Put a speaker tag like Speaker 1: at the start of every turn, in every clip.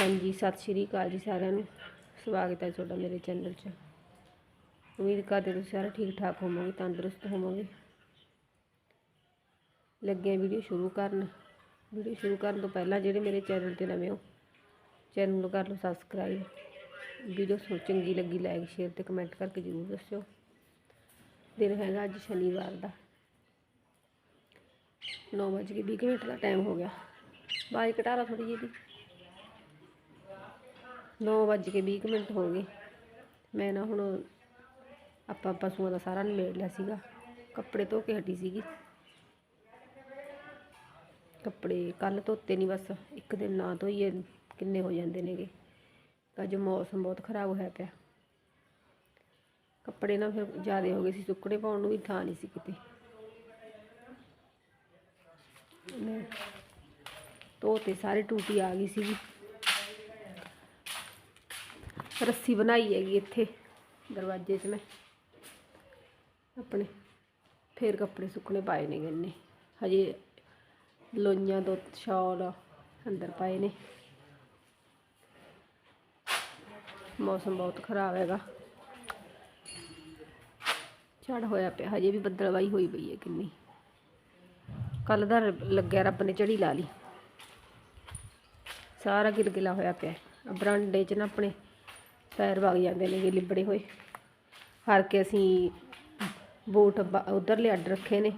Speaker 1: ਹਾਂਜੀ, ਸਤਿ ਸ਼੍ਰੀ ਅਕਾਲ ਜੀ ਸਾਰਿਆਂ ਨੂੰ। ਸਵਾਗਤ ਹੈ ਤੁਹਾਡਾ ਮੇਰੇ ਚੈਨਲ 'ਚ। ਉਮੀਦ ਕਰਦੇ ਤੁਸੀਂ ਸਾਰੇ ਠੀਕ ਠਾਕ ਹੋਵੋਗੇ, ਤੰਦਰੁਸਤ ਹੋਵੋਗੇ। ਲੱਗੇ ਵੀਡੀਓ ਸ਼ੁਰੂ ਕਰਨ। ਵੀਡੀਓ ਸ਼ੁਰੂ ਕਰਨ ਤੋਂ ਪਹਿਲਾਂ ਜਿਹੜੇ ਮੇਰੇ ਚੈਨਲ ਤੇ ਨਵੇਂ ਹੋ, ਚੈਨਲ ਨੂੰ ਕਰ ਲਓ ਸਬਸਕ੍ਰਾਈਬ। ਵੀਡੀਓ ਸੋ ਚੰਗੀ ਲੱਗੀ, ਲਾਈਕ, ਸ਼ੇਅਰ ਤੇ ਕਮੈਂਟ ਕਰਕੇ ਜ਼ਰੂਰ ਦੱਸਿਓ। ਦਿਨ ਹੈਗਾ ਅੱਜ ਸ਼ਨੀਵਾਰ ਦਾ। 9:20 ਮਿੰਟ ਦਾ ਟਾਈਮ ਹੋ ਗਿਆ। ਬਾਈ ਘਟਾਰਾ ਥੋੜੀ ਜਿਹੀ ਦੀ ਨੌ ਵੱਜ ਕੇ 20 ਕੁ ਮਿੰਟ ਹੋ ਗਏ। ਮੈਂ ਨਾ ਹੁਣ ਆਪਾਂ ਪਸ਼ੂਆਂ ਦਾ ਸਾਰਾ ਨਿਬੇੜ ਲਿਆ ਸੀਗਾ। ਕੱਪੜੇ ਧੋ ਕੇ ਹਟੀ ਸੀਗੀ। ਕੱਪੜੇ ਕੱਲ ਧੋਤੇ ਨਹੀਂ ਬਸ, ਇੱਕ ਦਿਨ ਨਾ ਧੋਈਏ, ਕਿੰਨੇ ਹੋ ਜਾਂਦੇ ਨੇਗੇ। ਅੱਜ ਮੌਸਮ ਬਹੁਤ ਖਰਾਬ ਹੋਇਆ ਪਿਆ। ਕੱਪੜੇ ਨਾ ਫਿਰ ਜ਼ਿਆਦਾ ਹੋ ਗਏ ਸੀ, ਸੁੱਕਣੇ ਪਾਉਣ ਨੂੰ ਵੀ ਥਾਂ ਨਹੀਂ ਸੀ ਕਿਤੇ। ਧੋਤੇ, ਸਾਰੇ ਟੂਟੀ ਆ ਗਈ ਸੀਗੀ। ਰੱਸੀ ਬਣਾਈ ਹੈਗੀ ਇੱਥੇ, ਦਰਵਾਜ਼ੇ 'ਚ ਮੈਂ। ਆਪਣੇ, ਫੇਰ ਕੱਪੜੇ ਸੁੱਕਣੇ ਪਾਏ ਨੇ ਗੰਨੇ ਹਜੇ ਲੋਈਆਂ ਦੋ ਸ਼ਾਲ ਅੰਦਰ ਪਾਏ ਨੇ। ਮੌਸਮ ਬਹੁਤ ਖਰਾਬ ਹੈਗਾ। ਝੜ ਹੋਇਆ ਪਿਆ, ਹਜੇ ਵੀ ਬੱਦਲਵਾਈ ਹੋਈ ਪਈ ਹੈ ਕਿੰਨੀ। ਕੱਲ ਦਾ ਲੱਗਿਆ ਰੱਬ ਨੇ ਝੜੀ ਲਾ ਲਈ। ਸਾਰਾ ਗਿਲਗਿਲਾ ਹੋਇਆ ਪਿਆ। ਬਰਾਂਡੇ 'ਚ ਨਾ ਆਪਣੇ ਪੈਰ ਵਗ ਜਾਂਦੇ ਨੇ ਲਿਬੜੇ ਹੋਏ। ਹਰ ਕੇ ਅਸੀਂ ਬੂਟ ਉਧਰਲੇ ਅੱਡ ਰੱਖੇ ਨੇ।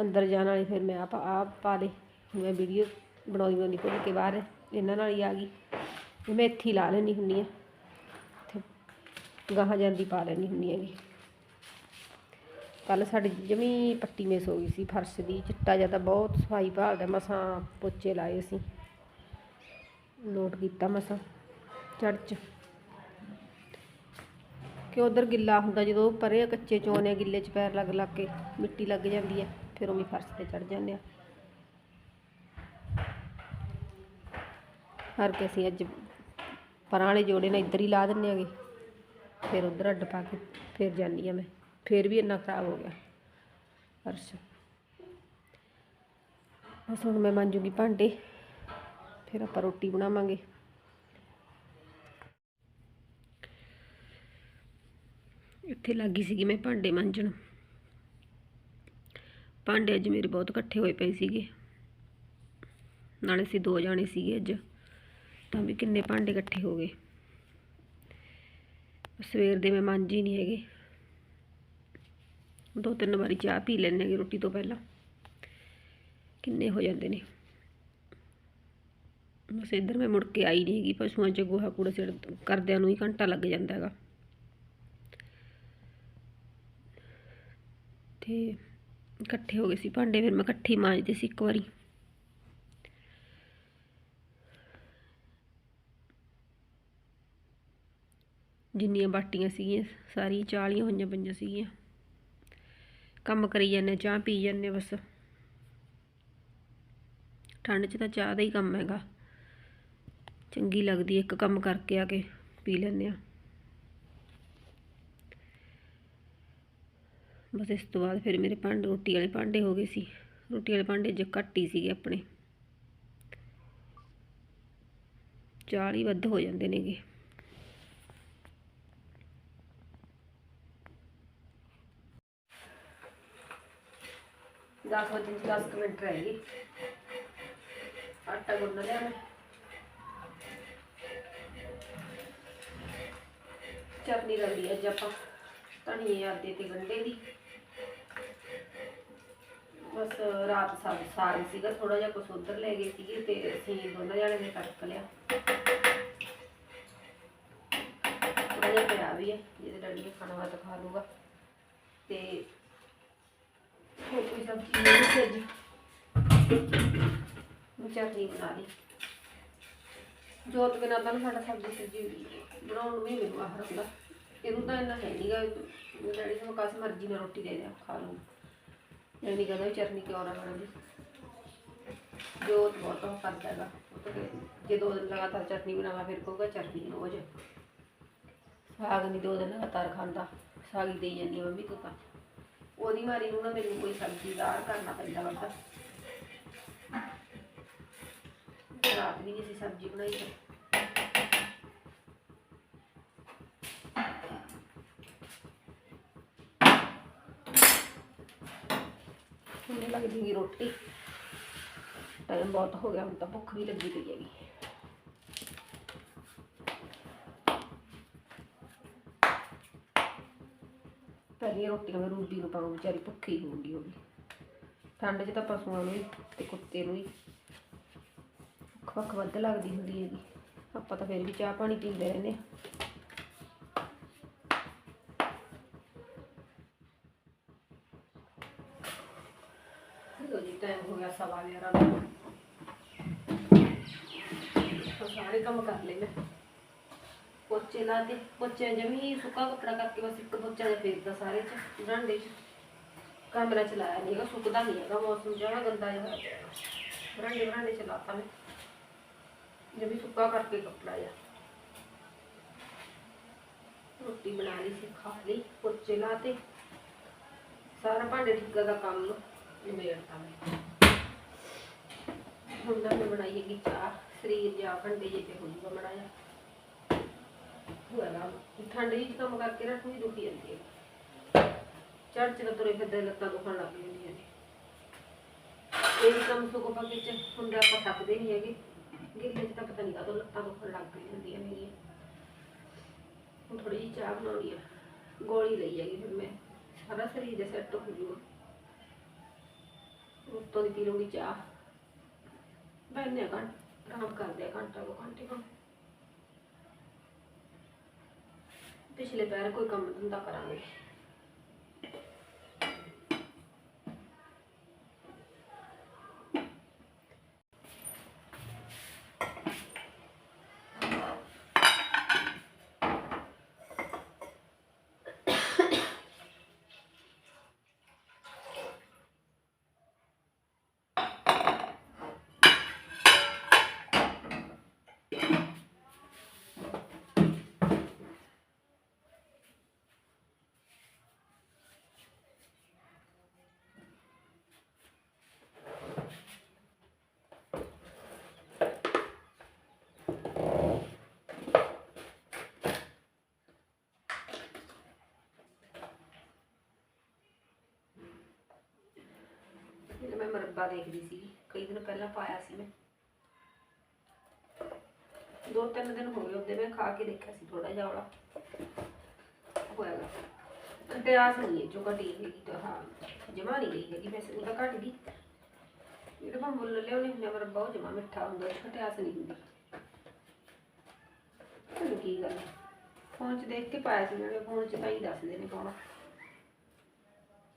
Speaker 1: ਅੰਦਰ ਜਾਣ ਵਾਲੇ ਫਿਰ ਮੈਂ ਆਪ ਆਪ ਪਾ ਲਏ ਮੈਂ ਵੀਡੀਓ ਬਣਾਉਂਦੀ ਬਣਾਉਂਦੀ ਭੁੱਲ ਕੇ ਬਾਹਰ ਇਹਨਾਂ ਨਾਲ ਹੀ ਆ ਗਈ। ਮੈਂ ਇੱਥੇ ਲਾ ਲੈਣੀ ਹੁੰਦੀ ਆ। ਤੇ ਗਾਹਾਂ ਜਾਂਦੀ ਪਾ ਲੈਣੀ ਹੁੰਦੀ ਹੈਗੀ। ਕੱਲ ਸਾਡੀ ਜਮੀ ਪੱਟੀ ਮੇਸ ਹੋ ਗਈ ਸੀ, ਫਰਸ਼ ਦੀ। ਚਿੱਟਾ ਜਿਹਾ ਤਾਂ ਬਹੁਤ ਸਫ਼ਾਈ ਭਾਲਦਾ ਮਸਾਂ ਪੋਚੇ ਲਾਏ ਅਸੀਂ। ਲੋਟ ਕੀਤਾ ਮਸਾਂ ਚੜ ਚ। ਕਿ ਉਧਰ ਗਿੱਲਾ ਹੁੰਦਾ, ਜਦੋਂ ਪਰੇ ਕੱਚੇ ਚੋਨੇ ਗਿੱਲੇ ਚ ਪੈਰ ਲੱਗ ਲੱਗ ਕੇ, ਮਿੱਟੀ ਲੱਗ ਜਾਂਦੀ ਹੈ ਫਿਰ ਉਵੇਂ ਫਰਸ਼ ਤੇ ਚੜ ਜਾਂਦੇ ਆ। ਹਰ ਕੇ ਅਸੀਂ ਅੱਜ ਪਰਾਂ ਵਾਲੇ ਜੋੜੇ ਨਾਲ ਇੱਧਰ ਹੀ ਲਾ ਦਿੰਨੇ ਆਗੇ ਫਿਰ ਉਧਰ ਅੱਡ ਪਾ ਕੇ ਫਿਰ ਜਾਂਦੀ ਆ ਮੈਂ, ਫਿਰ ਵੀ ਇੰਨਾ ਖਰਾਬ ਹੋ ਗਿਆ ਫਰਸ਼। ਬਸ ਹੁਣ ਮੈਂ ਮਾਂਜੂਗੀ ਭਾਂਡੇ, ਫਿਰ ਆਪਾਂ ਰੋਟੀ ਬਣਾਵਾਂਗੇ। ਇੱਥੇ ਲੱਗੀ ਸੀਗੀ ਮੈਂ ਭਾਂਡੇ ਮਾਂਜਣ। ਭਾਂਡੇ ਅੱਜ ਮੇਰੇ ਬਹੁਤ ਇਕੱਠੇ ਹੋਏ ਪਏ ਸੀਗੇ। ਨਾਲੇ ਅਸੀਂ ਦੋ ਜਾਣੇ ਸੀਗੇ ਅੱਜ, ਤਾਂ ਵੀ ਕਿੰਨੇ ਭਾਂਡੇ ਇਕੱਠੇ ਹੋ ਗਏ। ਸਵੇਰ ਦੇ ਮੈਂ ਮਾਂਜੀ ਨਹੀਂ ਹੈਗੇ। ਦੋ ਤਿੰਨ ਵਾਰੀ ਚਾਹ ਪੀ ਲੈਣੇ ਹੈਗੇ ਰੋਟੀ ਤੋਂ ਪਹਿਲਾਂ। ਕਿੰਨੇ ਹੋ ਜਾਂਦੇ ਨੇ। ਬਸ ਇੱਧਰ ਮੈਂ ਮੁੜ ਕੇ ਆਈ ਨਹੀਂ ਹੈਗੀ, ਪਸ਼ੂਆਂ 'ਚ ਗੋਹਾ ਕੂੜਾ ਸਿਰ ਕਰਦਿਆਂ ਨੂੰ ਹੀ ਘੰਟਾ ਲੱਗ ਜਾਂਦਾ ਹੈਗਾ। ਤੇ ਇਕੱਠੇ ਹੋ ਗਏ ਸੀ ਭਾਂਡੇ, ਫਿਰ ਮੈਂ ਇਕੱਠੇ ਹੀ ਮਾਂਜਦੇ ਸੀ ਇੱਕ ਵਾਰੀ। ਜਿੰਨੀਆਂ ਬਾਟੀਆਂ ਸੀਗੀਆਂ, ਸਾਰੀਆਂ ਚਾਲੀਆਂ ਹੋਈਆਂ ਪਈਆਂ ਸੀਗੀਆਂ। ਕੰਮ ਕਰੀ ਜਾਂਦੇ, ਚਾਹ ਪੀ ਜਾਂਦੇ ਬਸ। ਠੰਡ 'ਚ ਤਾਂ ਚਾਹ ਦਾ ਹੀ ਕੰਮ ਹੈਗਾ। ਚੰਗੀ ਲੱਗਦੀ, ਇੱਕ ਕੰਮ ਕਰਕੇ ਆ ਕੇ ਪੀ ਲੈਂਦੇ ਆ। ਬਸ ਇਸ ਤੋਂ ਬਾਅਦ ਫਿਰ ਮੇਰੇ ਭਾਂਡੇ, ਰੋਟੀ ਵਾਲੇ ਭਾਂਡੇ ਹੋ ਗਏ ਸੀ। ਰੋਟੀ ਵਾਲੇ ਭਾਂਡੇ ਜੇ ਘੱਟ ਹੀ ਸੀਗੇ ਆਪਣੇ। 40 ਵੱਧ ਹੋ ਜਾਂਦੇ ਨੇਗੇ। ਦਸ ਵਜੇ ਦੀ ਦਸ ਕੁ ਮਿੰਟ ਰਹਿ ਗਏ ਆਟਾ ਗੁੰਨ ਲਿਆ ਮੈਂ। ਚਟਨੀ ਰੱਖੀ ਅੱਜ ਆਪਾਂ। ਧਨੀਏ ਆਦੇ ਤੇ ਗੰਢੇ ਦੀ। ਬਸ ਰਾਤ ਸਭ ਸਾਰੇ ਸੀਗਾ ਥੋੜਾ ਜਿਹਾ ਕੁਛ ਉਧਰ ਲੈ ਗਏ ਸੀਗੇ ਤੇ ਅਸੀਂ ਦੋਨਾਂ ਜਣੇ ਨੇ ਕੱਟ ਲਿਆ। ਥੋੜਾ ਜਿਹਾ ਪਿਆ ਵੀ ਹੈ ਜਿਹਦੇ ਡੈਡੀ ਨੇ ਖਾਣਾ ਵਾ ਖਾ ਲੂਗਾ ਤੇ ਹੋਰ ਕੋਈ ਸਬਜ਼ੀ ਨਹੀਂ ਸੀ ਅੱਜ। ਚਟਨੀ ਬਣਾ ਲਈ। ਜੋਤ ਬਿਨਾਂ ਤਾਂ ਸਾਡਾ ਸਬਜ਼ੀ ਸਬਜ਼ੀ ਬਣਾਉਣ ਨੂੰ ਵੀ ਮੈਨੂੰ ਆਹਰ ਹੁੰਦਾ ਇਹਨੂੰ ਤਾਂ ਇੰਨਾ ਹੈ ਨਹੀਂਗਾ ਡੈਡੀ ਨੂੰ ਕਾਸ ਮਰਜ਼ੀ ਨਾਲ ਰੋਟੀ ਦੇ ਦਿਆ ਖਾ ਲਊ। ਇਹ ਨਹੀਂ ਕਹਿੰਦਾ ਵੀ ਚਟਨੀ ਕਿਉਂ ਨਾ ਬਣਾਉਂਦੀ ਜੋ ਬਹੁਤ ਉਹ ਕਰਦਾ ਹੈਗਾ। ਉਹ ਤਾਂ ਫਿਰ ਜੇ ਦੋ ਦਿਨ ਲਗਾਤਾਰ ਚਟਨੀ ਬਣਾਵਾ, ਫਿਰ ਕਹੂਗਾ ਚਟਨੀ ਰੋਜ਼ ਸਾਗ ਨਹੀਂ ਦੋ ਦਿਨ ਲਗਾਤਾਰ ਖਾਂਦਾ। ਸਾਗ ਹੀ ਦੇਈ ਜਾਂਦੀ ਆ ਮੰਮੀ ਤੂੰ ਤਾਂ। ਉਹਦੀ ਵਾਰੀ ਨੂੰ ਨਾ ਮੈਨੂੰ ਕੋਈ ਸਬਜ਼ੀ ਦਾਲ ਕਰਨਾ ਪੈਂਦਾ ਬੰਦਾ ਰਾਤ ਵੀ ਨਹੀਂ ਸੀ ਸਬਜ਼ੀ ਬਣਾਈ। ਤੇ ਹੁਣ ਲੱਗ ਜੂਗੀ ਰੋਟੀ। ਟਾਈਮ ਬਹੁਤ ਹੋ ਗਿਆ, ਹੁਣ ਤਾਂ ਭੁੱਖ ਵੀ ਲੱਗੀ ਪਈ ਹੈਗੀ। ਪਹਿਲੀ ਰੋਟੀਆਂ ਮੈਂ ਰੂਬੀ ਨੂੰ ਪਾਉਂ ਵਿਚਾਰੀ ਭੁੱਖੀ ਹੋਊਗੀ ਉਹ ਵੀ ਠੰਡ 'ਚ ਤਾਂ ਪਸ਼ੂਆਂ ਨੂੰ ਵੀ ਤੇ ਕੁੱਤੇ ਨੂੰ ਹੀ ਭੁੱਖ ਭੱਖ ਵੱਧ ਲੱਗਦੀ ਹੁੰਦੀ ਹੈਗੀ। ਆਪਾਂ ਤਾਂ ਫਿਰ ਵੀ ਚਾਹ ਪਾਣੀ ਪੀਂਦੇ ਰਹਿੰਦੇ ਹਾਂ ਲੋ ਜੀ ਟਾਈਮ ਹੋ ਗਿਆ ਸਵਾ 11 ਦਾ ਹੁਣ ਸਾਰੇ ਕੰਮ ਕਰ ਲਏ ਮੈਂ ਪੋਚੇ ਲਾ ਦੇ ਪੋਚੇ ਜਮੀ ਸੁੱਕਾ ਕੱਪੜਾ ਕਰਕੇ ਬਸ ਇੱਕ ਪੋਚਾ ਜਿਹਾ ਫੇਰਦਾ ਸਾਰੇ ਚ ਬਰਾਂਡੇ ਚ। ਕਮਰਾ ਚਲਾਇਆ ਨਹੀਂ ਸੁੱਕਦਾ ਨਹੀਂ ਹੈਗਾ, ਮੌਸਮ ਜਿਹਾ ਗੰਦਾ ਜਿਹਾ ਹੋਇਆ ਬਰਾਂਡੇ ਬਰਾਂਡੇ ਚਲਾਤਾ ਮੈਂ। ਜਮੀ ਸੁੱਕਾ ਕਰਕੇ ਕੱਪੜਾ ਜਿਹਾ। ਰੋਟੀ ਬਣਾ ਲਈ ਸੀ, ਖਾ ਲਈ, ਪੋਚੇ ਲਾ ਤੇ ਸਾਰਾ ਭਾਂਡੇ ਠੀਕਾ ਦਾ ਕੰਮ ਨਿਬੇੜਤਾ ਮੈਂ। ਹੁਣ ਤਾਂ ਮੈਂ ਬਣਾਈ ਹੈਗੀ ਚਾਹ। ਸਰੀਰ ਜਾ ਘੰਟੇ ਜੇ ਤੇ ਹੋ ਜੂਗਾ ਮੜਾ ਜਾ ਹੋਇਆ ਠੰਡ ਵਿੱਚ ਕੰਮ ਕਰਕੇ ਨਾ ਥੋੜੀ ਦੁਖੀ ਜਾਂਦੀ ਹੈ। ਚੜ ਚੜ ਤੁਰੇ ਫਿਰਦੇ ਲੱਤਾਂ ਦੁਖਣ ਲੱਗ ਜਾਂਦੀਆਂ ਨੇ। ਇਹ ਕੰਮ ਸੁਕੋ ਪੱਕੇ ਚ ਹੁੰਦਾ ਆਪਾਂ ਥੱਕਦੇ ਨਹੀਂ ਹੈਗੇ। ਗਿੱਲੇ ਚ ਤਾਂ ਪਤਾ ਨਹੀਂ ਕਦੋਂ ਲੱਤਾਂ ਦੁਖਣ ਲੱਗ ਜਾਂਦੀਆਂ ਮੇਰੀਆਂ ਹੁਣ ਥੋੜੀ ਜਿਹੀ ਚਾਹ ਬਣਾਉਣੀ ਆ। ਗੋਲੀ ਲਈ ਹੈਗੀ ਫਿਰ ਮੈਂ। ਸਾਰਾ ਸਰੀਰ ਦੇ ਸੈੱਟ ਹੋ ਜੂਗਾ। ਉੱਤੋਂ ਦੀ ਪੀ ਲਊਂਗੀ ਚਾਹ। ਬੈਠਨੇ ਆ ਘੰਟ ਆਰਾਮ ਕਰਦੇ ਆ ਘੰਟਾ ਦੋ ਘੰਟੇ ਕੋਲ ਪਿਛਲੇ ਪੈਰ ਕੋਈ ਕੰਮ ਧੰਦਾ ਕਰਾਂਗੇ ਜਿਹੜਾ ਮੈਂ ਮਰੱਬਾ ਦੇਖਦੀ ਸੀ, ਕਈ ਦਿਨ ਪਹਿਲਾਂ ਪਾਇਆ ਸੀ ਮੈਂ। ਦੋ ਤਿੰਨ ਦਿਨ ਹੋ ਗਏ ਉਹਦੇ ਮੈਂ ਖਾ ਕੇ ਦੇਖਿਆ ਸੀ ਥੋੜਾ ਜਿਹਾ ਵਾਲਾ। ਹੋਇਆਗਾ। ਇਤਿਹਾਸ ਨਹੀਂ ਹੈ, ਜੋ ਘਟੀ ਹੈਗੀ ਤਾਂ ਹਾਂ, ਜਮਾ ਨਹੀਂ ਗਈ ਹੈਗੀ ਵੈਸੇ ਉਹਦਾ ਘਟ ਗਈ। ਜਿਹੜਾ ਮੈਂ ਮੁੱਲ ਲਿਆਉਣੀ ਹੁੰਦੀ ਆ, ਮਰੱਬਾ ਉਹ ਜਮਾ ਮਿੱਠਾ ਹੁੰਦਾ ਇਤਿਹਾਸ ਨਹੀਂ ਹੁੰਦੀ। ਪਤਾ ਕੀ ਗੱਲ ਫੋਨ 'ਚ ਦੇਖ ਕੇ ਪਾਇਆ ਸੀ ਜਿਹੜੇ ਫੋਨ 'ਚ ਤਾਂ ਹੀ ਦੱਸਦੇ ਨੇ ਪਾਉਣਾ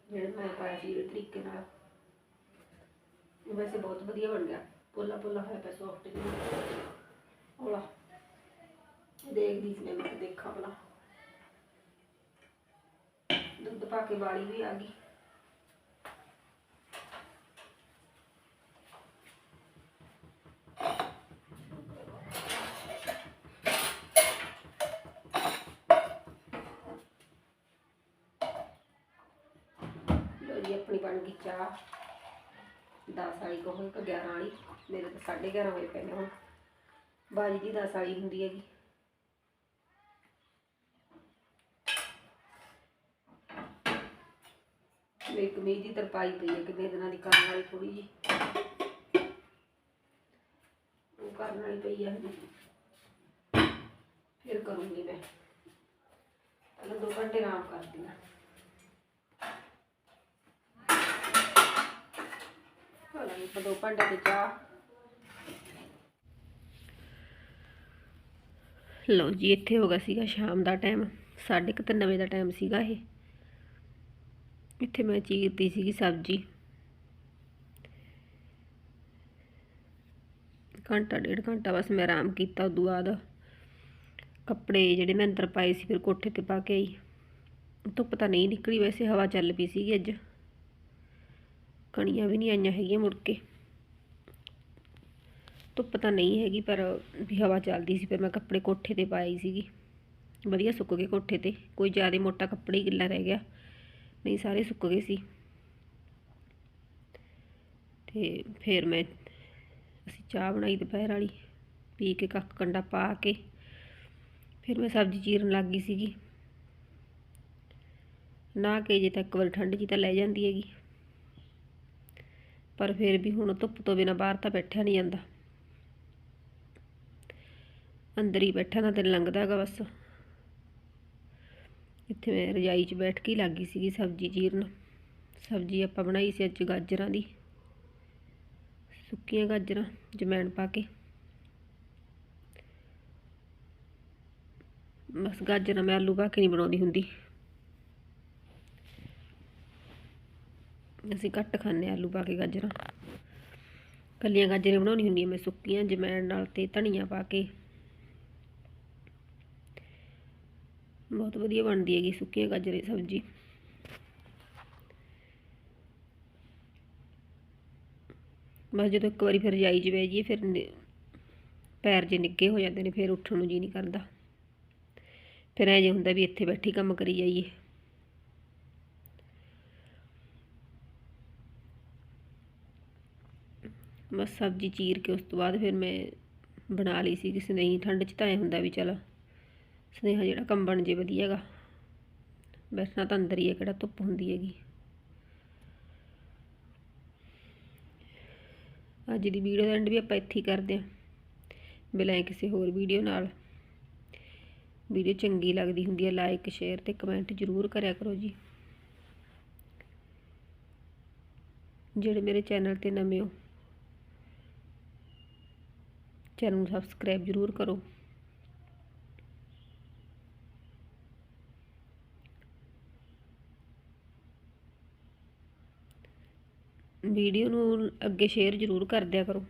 Speaker 1: ਜਿਹੜੇ ਮੈਂ ਪਾਇਆ ਸੀ, ਤਰੀਕੇ ਨਾਲ। ਵੈਸੇ ਬਹੁਤ ਵਧੀਆ ਬਣ ਗਿਆ ਪੋਲਾ ਪੋਲਾ ਹੋਇਆ ਪਿਆ ਸੌਫਟ ਜਿਹਾ ਹੋਲਾ ਦੇਖਦੀ ਸੀ ਮੈਂ ਮੈਂ ਕਿਹਾ ਦੇਖਾਂ ਭਲਾ ਦੁੱਧ ਪਾ ਕੇ ਵਾਲੀ ਵੀ ਆ ਗਈ ਲੋ ਜੀ ਆਪਣੀ ਬਣ ਗਈ ਚਾਹ 10 ਵਾਲੀ ਕਹੋ, ਇੱਕ 11 ਵਾਲੀ, ਮੇਰੇ ਤਾਂ 11:30 ਵਜੇ ਪਏ ਨੇ ਹੁਣ। ਬਾਜੀ ਦੀ 10 ਵਾਲੀ ਹੁੰਦੀ ਹੈਗੀ। ਮੇਰੀ ਕਮੀਜ਼ ਦੀ ਤਰਪਾਈ ਪਈ ਹੈ ਕਿੰਨੇ ਦਿਨਾਂ ਦੀ ਕਰਨ ਵਾਲੀ ਥੋੜੀ ਜੀ ਉਹ ਕਰਨ ਵਾਲੀ ਪਈ ਹੈ ਫਿਰ ਕਰੂੰਗੀ ਮੈਂ। ਪਹਿਲਾਂ 2 ਘੰਟੇ ਆਰਾਮ ਕਰਦੀ ਹਾਂ ਚਲੋ ਇੱਕ ਦੋ ਭਾਂਡੇ ਤੇ ਚਾਹ ਲਓ ਜੀ, ਇੱਥੇ ਹੋ ਗਿਆ ਸੀਗਾ ਸ਼ਾਮ ਦਾ ਟਾਈਮ ਸਾਢੇ ਕੁ ਤਿੰਨ ਵਜੇ ਦਾ ਟਾਈਮ ਸੀਗਾ ਇਹ। ਇੱਥੇ ਮੈਂ ਚੀਰਤੀ ਸੀਗੀ ਸਬਜ਼ੀ। ਘੰਟਾ, ਡੇਢ ਘੰਟਾ ਬਸ ਮੈਂ ਆਰਾਮ ਕੀਤਾ ਉਦੋਂ ਬਾਅਦ। ਕੱਪੜੇ ਜਿਹੜੇ ਮੈਂ ਅੰਦਰ ਪਾਏ ਸੀ, ਫਿਰ ਕੋਠੇ ਤੇ ਪਾ ਕੇ ਆਈ। ਧੁੱਪ ਤਾਂ ਨਹੀਂ ਨਿਕਲੀ, ਵੈਸੇ ਹਵਾ ਚੱਲ ਪਈ ਸੀਗੀ ਅੱਜ। ਕਣੀਆਂ ਵੀ ਨਹੀਂ ਆਈਆਂ ਹੈਗੀਆਂ ਮੁੜ ਕੇ। ਧੁੱਪ ਤਾਂ ਨਹੀਂ ਹੈਗੀ, ਪਰ ਵੀ ਹਵਾ ਚੱਲਦੀ ਸੀ, ਫਿਰ ਮੈਂ ਕੱਪੜੇ ਕੋਠੇ ਤੇ ਪਾਈ ਸੀਗੀ। ਵਧੀਆ ਸੁੱਕ ਗਏ ਕੋਠੇ ਤੇ, ਕੋਈ ਜ਼ਿਆਦਾ ਮੋਟਾ ਕੱਪੜਾ ਹੀ ਗਿੱਲਾ ਰਹਿ ਗਿਆ। ਨਹੀਂ, ਸਾਰੇ ਸੁੱਕ ਗਏ ਸੀ। ਤੇ ਫਿਰ ਮੈਂ, ਅਸੀਂ ਚਾਹ ਬਣਾਈ ਦੁਪਹਿਰ ਵਾਲੀ ਪੀ ਕੇ ਕੱਖ ਕੰਡਾ ਪਾ ਕੇ, ਫਿਰ ਮੈਂ ਸਬਜ਼ੀ ਚੀਰਨ ਲੱਗ ਗਈ ਸੀਗੀ। ਨਾ ਕੇ ਜੇ ਤੱਕ ਵਾਰ ਠੰਡ ਜੀ ਤਾਂ ਲੈ ਜਾਂਦੀ ਹੈਗੀ। ਪਰ ਫਿਰ ਵੀ ਹੁਣ ਧੁੱਪ ਤੋਂ ਬਿਨਾਂ ਬਾਹਰ ਤਾਂ ਬੈਠਿਆ ਨਹੀਂ ਜਾਂਦਾ। ਅੰਦਰ ਹੀ ਬੈਠਾ ਨਾ ਦਿਨ ਲੰਘਦਾ ਹੈਗਾ ਬਸ। ਇੱਥੇ ਮੈਂ ਰਜਾਈ 'ਚ ਬੈਠ ਕੇ ਹੀ ਲੱਗੀ ਸੀਗੀ ਸਬਜ਼ੀ ਜੀਰਨ ਸਬਜ਼ੀ ਆਪਾਂ ਬਣਾਈ ਸੀ ਅੱਜ ਗਾਜਰਾਂ ਦੀ। ਸੁੱਕੀਆਂ ਗਾਜਰਾਂ ਜਮੈਣ ਪਾ ਕੇ। ਬਸ ਗਾਜਰਾਂ ਮੈਂ ਆਲੂ ਪਾ ਕੇ ਨਹੀਂ ਬਣਾਉਂਦੀ ਹੁੰਦੀ। ਅਸੀਂ ਘੱਟ ਖਾਂਦੇ ਹਾਂ ਆਲੂ ਪਾ ਕੇ ਗਾਜਰਾਂ। ਕੱਲੀਆਂ ਗਾਜਰਾਂ ਬਣਾਉਣੀ ਹੁੰਦੀਆਂ, ਮੈਂ ਸੁੱਕੀਆਂ, ਜਮੈਣ ਨਾਲ ਤੇ ਧਨੀਆ ਪਾ ਕੇ। ਬਹੁਤ ਵਧੀਆ ਬਣਦੀ ਹੈਗੀ ਸੁੱਕੀਆਂ ਗਾਜਰਾਂ ਦੀ ਸਬਜ਼ੀ। ਬਸ ਜਦੋਂ ਇੱਕ ਵਾਰੀ ਫਿਰ ਰਜਾਈ 'ਚ ਬਹਿ ਜਾਈਏ ਫਿਰ ਪੈਰ ਜੇ ਨਿੱਗੇ ਹੋ ਜਾਂਦੇ ਨੇ, ਫਿਰ ਉੱਠਣ ਨੂੰ ਜੀ ਨਹੀਂ ਕਰਦਾ। ਫਿਰ ਐ ਜੇ ਹੁੰਦਾ ਵੀ ਇੱਥੇ ਬੈਠੀ ਕੰਮ ਕਰੀ ਜਾਈਏ। ਬਸ ਸਬਜ਼ੀ ਚੀਰ ਕੇ ਉਸ ਤੋਂ ਬਾਅਦ ਫਿਰ ਮੈਂ ਬਣਾ ਲਈ ਸੀ ਕਿਸੇ ਨਹੀਂ ਠੰਡ 'ਚ ਤਾਂ ਐ ਹੁੰਦਾ ਵੀ ਚਲ ਸਨੇਹਾ ਜਿਹੜਾ ਕੰਬਣ ਜੇ ਵਧੀਆ ਹੈਗਾ। ਬੈਠਣਾ ਤਾਂ ਅੰਦਰ ਹੀ ਹੈ ਕਿਹੜਾ ਧੁੱਪ ਹੁੰਦੀ ਹੈਗੀ। ਅੱਜ ਦੀ ਵੀਡੀਓ ਦਾ ਐਂਡ ਵੀ ਆਪਾਂ ਇੱਥੇ ਹੀ ਕਰਦੇ ਹਾਂ ਮਿਲਾਂਗੇ ਕਿਸੇ ਹੋਰ ਵੀਡੀਓ ਨਾਲ। ਵੀਡੀਓ ਚੰਗੀ ਲੱਗਦੀ ਹੁੰਦੀ ਹੈ ਲਾਈਕ ਸ਼ੇਅਰ ਤੇ ਕਮੈਂਟ ਜ਼ਰੂਰ ਕਰਿਆ ਕਰੋ ਜੀ। ਜਿਹੜੇ ਮੇਰੇ ਚੈਨਲ ਤੇ ਨਵੇਂ ਹੋ ਚੈਨਲ ਨੂੰ ਸਬਸਕ੍ਰਾਈਬ ਜ਼ਰੂਰ ਕਰੋ। ਵੀਡੀਓ ਨੂੰ ਅੱਗੇ ਸ਼ੇਅਰ ਜ਼ਰੂਰ ਕਰ ਦਿਆ ਕਰੋ।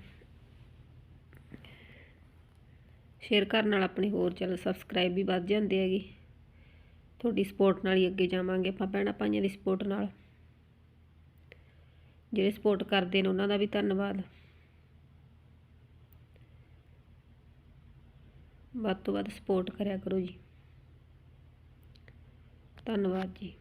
Speaker 1: ਸ਼ੇਅਰ ਕਰਨ ਨਾਲ ਆਪਣੇ ਹੋਰ ਚੈਨਲ ਸਬਸਕ੍ਰਾਈਬ ਵੀ ਵੱਧ ਜਾਂਦੇ ਹੈਗੇ। ਤੁਹਾਡੀ ਸਪੋਰਟ ਨਾਲ ਹੀ ਅੱਗੇ ਜਾਵਾਂਗੇ ਆਪਾਂ ਭੈਣਾਂ ਭਾਈਆਂ ਦੀ ਸਪੋਰਟ ਨਾਲ। ਜਿਹੜੇ ਸਪੋਰਟ ਕਰਦੇ ਨੇ ਉਹਨਾਂ ਦਾ ਵੀ ਧੰਨਵਾਦ। ਵੱਧ ਤੋਂ ਵੱਧ ਸਪੋਰਟ ਕਰਿਆ ਕਰੋ ਜੀ। ਧੰਨਵਾਦ ਜੀ।